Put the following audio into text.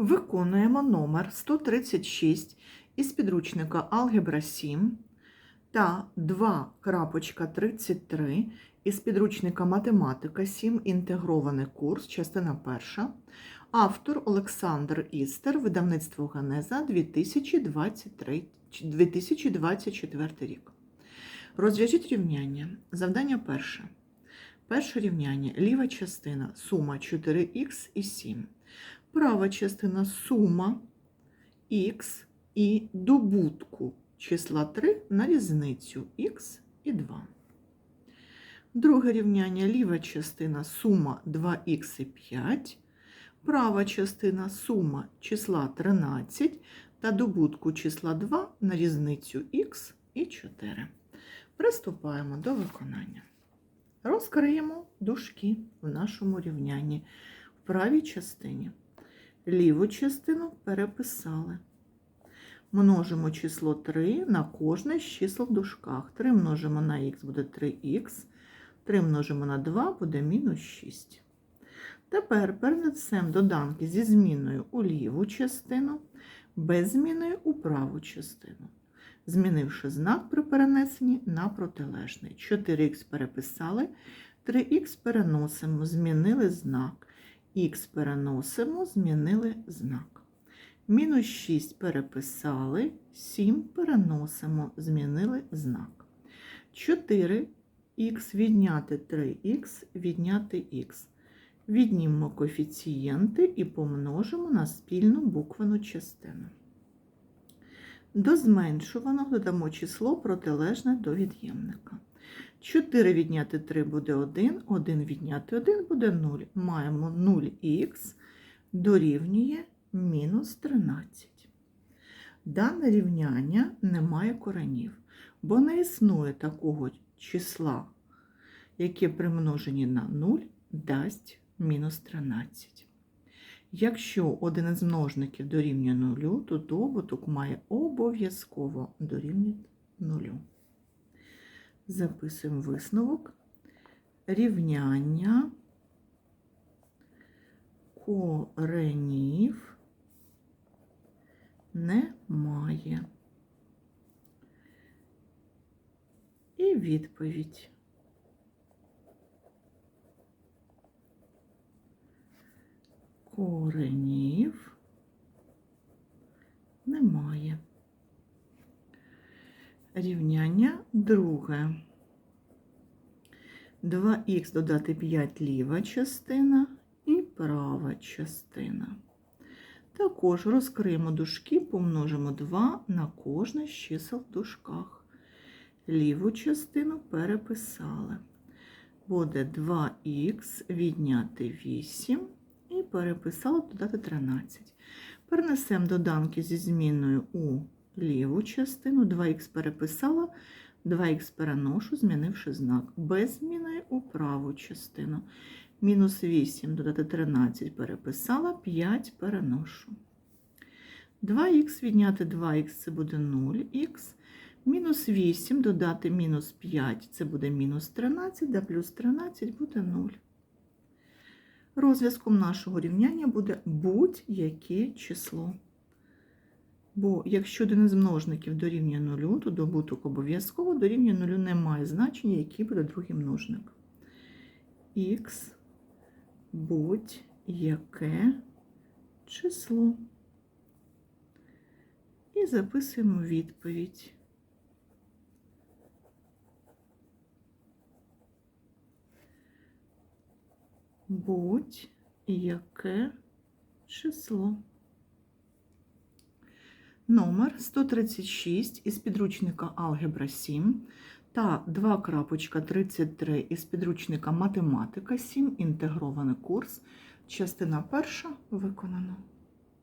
Виконуємо номер 136 із підручника Алгебра 7 та 2.33 із підручника Математика 7. Інтегрований курс, частина 1. Автор Олександр Істер, видавництво Генеза 2023, 2024 рік. Розв'яжіть рівняння. Завдання перше. Перше рівняння. Ліва частина. Сума 4х і 7. Права частина сума х і добутку числа 3 на різницю х і 2. Друге рівняння ліва частина сума 2х і 5. Права частина сума числа 13 та добутку числа 2 на різницю х і 4. Приступаємо до виконання. Розкриємо дужки в нашому рівнянні в правій частині. Ліву частину переписали. Множимо число 3 на кожне з чисел в дужках. 3 множимо на х буде 3х, 3 множимо на 2 буде мінус 6. Тепер перенесемо доданки зі зміною у ліву частину, без зміни у праву частину. Змінивши знак при перенесенні на протилежний. 4х переписали, 3х переносимо, змінили знак. Х переносимо, змінили знак. Мінус 6 переписали, 7 переносимо, змінили знак. 4х відняти 3х, відняти х. Віднімемо коефіцієнти і помножимо на спільну буквену частину. До зменшуваного додамо число протилежне до від'ємника. 4 відняти 3 буде 1, 1 відняти 1 буде 0. Маємо 0х дорівнює мінус 13. Дане рівняння не має коренів, бо не існує такого числа, яке при множенні на 0 дасть мінус 13. Якщо один із множників дорівнює 0, то добуток має обов'язково дорівнювати 0. Записуємо висновок. Рівняння коренів немає. І відповідь. Коренів немає. Рівняння друге. 2х додати 5 ліва частина і права частина. Також розкриємо дужки, помножимо 2 на кожне з чисел в дужках. Ліву частину переписали. Буде 2х відняти 8 і переписали додати 13. Перенесемо доданки зі зміною у ліву частину, 2х переписала, 2х переношу, змінивши знак. Без зміни у праву частину. Мінус 8 додати 13 переписала, 5 переношу. 2х відняти 2х це буде 0х. Мінус 8 додати мінус 5 це буде мінус 13, да плюс 13 буде 0. Розв'язком нашого рівняння буде будь-яке число. Бо якщо один із множників дорівнює нулю, то добуток обов'язково дорівнює нулю немає значення, який буде другий множник. Х будь-яке число. І записуємо відповідь. Будь-яке число. Номер 136 із підручника Алгебра 7 та 2.33 із підручника Математика 7. Інтегрований курс. Частина перша виконана.